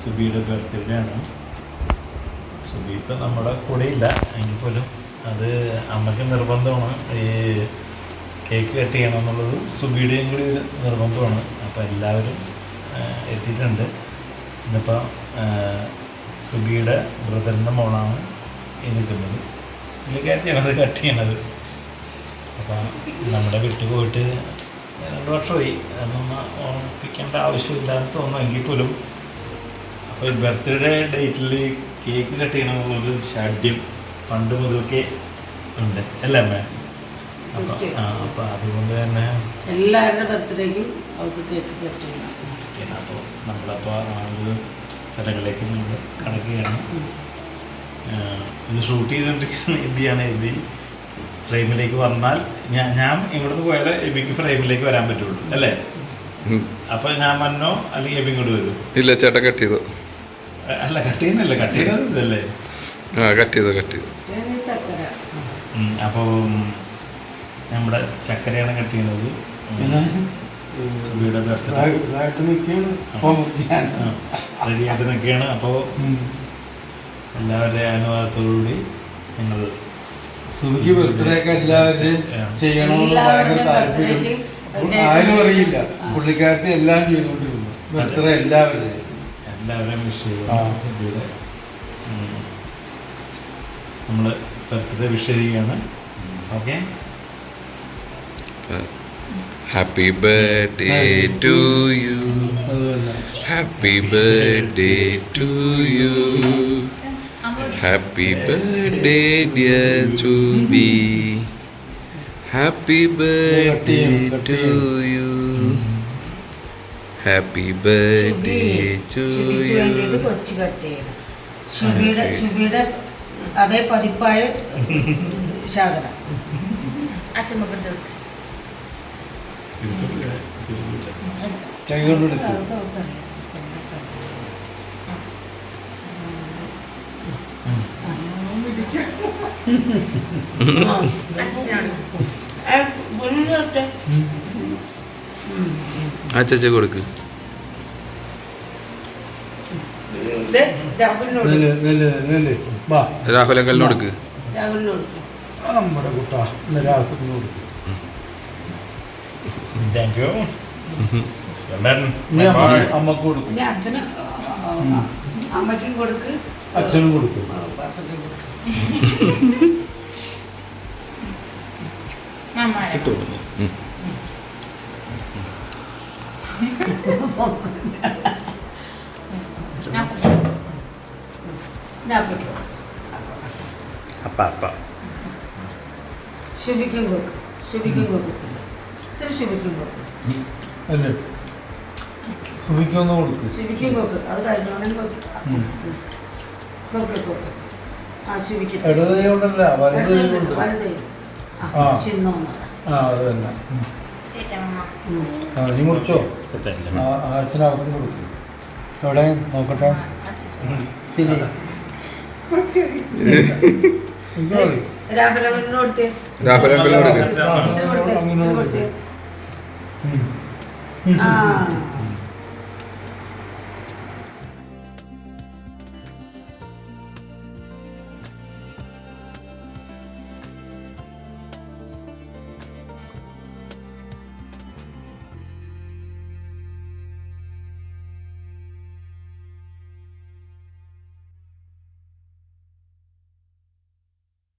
സുബിയുടെ birthday ആണ് സുബി ഇപ്പം നമ്മുടെ കൂടെ ഇല്ല എങ്കിൽ പോലും അത് അമ്മയ്ക്ക് നിർബന്ധമാണ്. ഈ കേക്ക് കട്ട് ചെയ്യണം എന്നുള്ളത് സുബിയുടെയും കൂടി നിർബന്ധമാണ്. അപ്പോൾ എല്ലാവരും എത്തിയിട്ടുണ്ട്. ഇന്നിപ്പോൾ സുബിയുടെ ബ്രദറിന്റെ മോളാണ് നിൽക്കുന്നത് ചെയ്യണത് കട്ട് ചെയ്യണത്. അപ്പം നമ്മുടെ വീട്ടിൽ പോയിട്ട് രണ്ട് വർഷമായി. അതൊന്നും ഓർമ്മിപ്പിക്കേണ്ട ആവശ്യമില്ലാന്ന് തോന്നുന്നു. എങ്കിൽ പോലും ബർത്ത്ഡേ ഡേറ്റിൽ കേക്ക് കട്ട് ചെയ്യണമെന്നുള്ളൊരു ഷാഢ്യം പണ്ട് മുതൽക്കേ ഉണ്ട്. അല്ലേ അമ്മ? അപ്പം അതുകൊണ്ട് തന്നെ എല്ലാവരുടെ ബർത്ത്ഡേക്കും അവർക്ക് കേക്ക് കട്ട് ചെയ്യണം. അപ്പോൾ നമ്മളപ്പോൾ ആ ഒരു സ്ഥലങ്ങളിലേക്ക് നമ്മൾ കടക്കുകയാണ്. ഇത് ഷൂട്ട് ചെയ്തുകൊണ്ടിരിക്കുന്ന എബിയാണ് എബി. ഫ്രെയിമിലേക്ക് വന്നാൽ ഞാൻ ഞാൻ ഇവിടുന്ന് പോയാൽ എബിക്ക് ഫ്രെയിമിലേക്ക് വരാൻ പറ്റുള്ളൂ. അല്ലേ? അപ്പൊ അപ്പോൾ ഞാൻ വന്നോ? അല്ലെങ്കിൽ എബി ഇങ്ങോട്ട് വരും. ഇല്ല ചേട്ടാ കട്ട് ചെയ്തു. അല്ല കട്ട് ചെയ്യുന്നല്ലേ കട്ട് ചെയ്യുന്നത് ഇതല്ലേ? ആ കട്ട് ചെയ്തു കട്ട് ചെയ്തു. അപ്പോൾ നമ്മുടെ ചക്കരയാണ് കട്ട് ചെയ്യുന്നത്. സുബിയുടെ റെഡിയായിട്ട് നിൽക്കുകയാണ്. അപ്പോൾ എല്ലാവരുടെയും അനുവാദത്തോടുകൂടി ഞങ്ങൾ സുഖിക്ക് ബർത്ത്ഡേ ഒക്കെ എല്ലാവരും ചെയ്യണമെന്ന് ഭയങ്കര താല്പര്യം. ആരും അറിയില്ല. പുള്ളിക്കാരത്തെ എല്ലാം ചെയ്തുകൊണ്ടിരുന്നു. ബർത്ത്ഡേ എല്ലാവരും എല്ലാവരെയും വിഷ് ചെയ്യുക ചെയ്തു. നമ്മൾ ബർത്ത്ഡേ വിഷ് ചെയ്യുകയാണ് okay? Happy birthday to you happy birthday to you happy birthday dear B happy birthday to you happy birthday to you കൊച്ചു കട്ട് ചെയ്യണം ശുഭിയുടെ ശുഭിയുടെ അതേ പതിപ്പായ ശാഖന അച്ഛനാണ് ആ ചേച്ചി കൊടുക്ക് രാഹുലങ്കലിന് കൊടുക്ക്. നമ്മുടെ കുട്ടാ രാഹുലിന് കൊടുക്കും. താങ്ക് യു അമ്മയ്ക്ക് കൊടുക്കും. അമ്മയ്ക്കും കൊടുക്ക്. അച്ഛനും കൊടുക്കും. ആ, അപ്പ അപ്പ ശുഭിക്കും കൊടുക്ക് ശുഭിക്കും കൊടുക്ക് ഇത്തിരി ശുഭിക്കും കൊടുക്ക് അല്ലേ? സുഖിക്കൊന്ന് കൊടുക്കും. ശുഭിക്കും കൊക്ക് അത് കഴിഞ്ഞോണെങ്കിൽ കൊക്ക് കൊക്ക് ആ ശുഭിക്കും. ഇടത് കൈ കൊണ്ടല്ല വലത് കൈ കൊണ്ട് വലുത് ആ. ചിന്നോന്ന് ആ അത് തന്നെ. നീ മുറിച്ചോ അച്ഛന് അവർക്ക് കൊടുക്കും. എവിടെ? നോക്കട്ടെ. ശരി. എനിക്ക്